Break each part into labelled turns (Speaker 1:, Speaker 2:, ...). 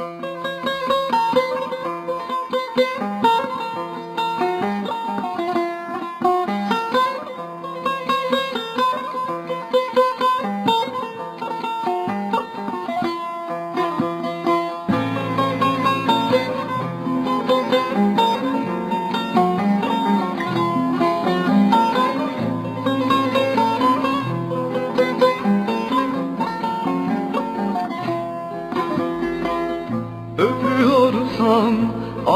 Speaker 1: Thank you.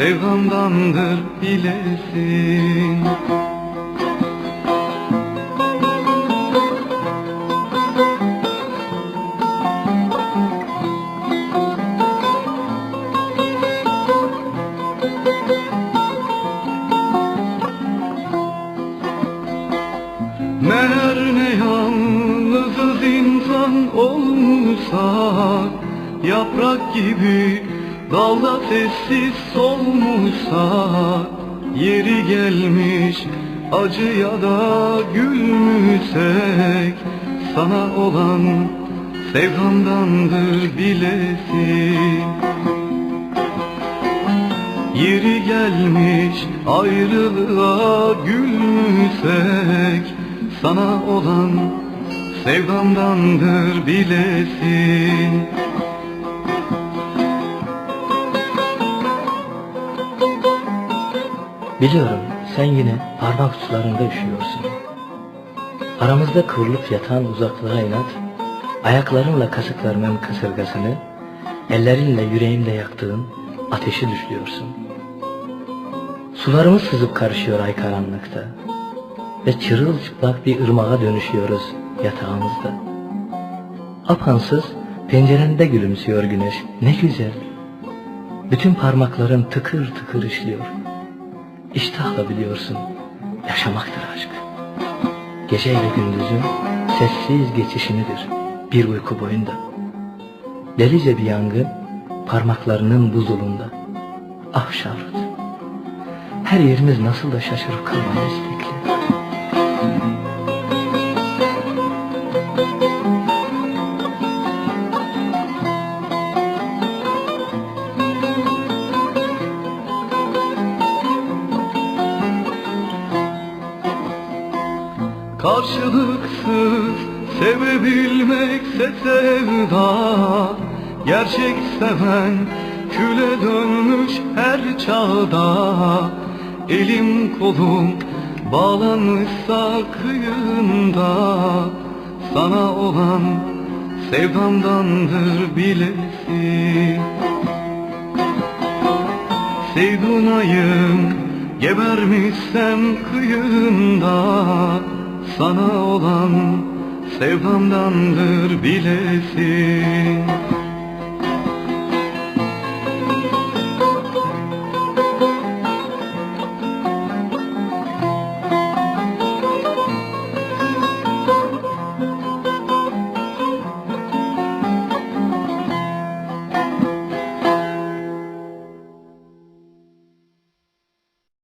Speaker 1: sevdamdandır bilesin Meğer ne insan olmuşsak Yaprak gibi dalda sessiz solmuşsak Yeri gelmiş acıya da gülmüşsek Sana olan sevdamdandır bilesin Yeri gelmiş ayrılığa gülmüşsek Sana olan sevdamdandır bilesin
Speaker 2: Biliyorum sen yine parmak uçlarında üşüyorsun. Aramızda kıvrılıp yatan uzaklığa inat, ayaklarınla kasıklarımın kasırgasını, ellerinle yüreğimde yaktığın ateşi düşlüyorsun. Sularımız sızıp karışıyor ay karanlıkta ve çırılçıplak bir ırmağa dönüşüyoruz yatağımızda. Apansız pencerende gülümsüyor güneş, ne güzel. Bütün parmakların tıkır tıkır işliyor. İştahla biliyorsun, yaşamaktır aşk. Geceyle gündüzün sessiz geçişinidir bir uyku boyunda. Delice bir yangın parmaklarının buzulunda. Ah Şarut, her yerimiz nasıl da şaşırıp kalmaya istekli.
Speaker 1: Karşılıksız sevebilmekse sevda. Gerçek seven küle dönmüş her çağda. Elim kolum bağlanmışsa kıyında. Sana olan sevdamdandır bilesin Sevdunayım gebermişsem kıyında Sana olan sevdamdandır bilesin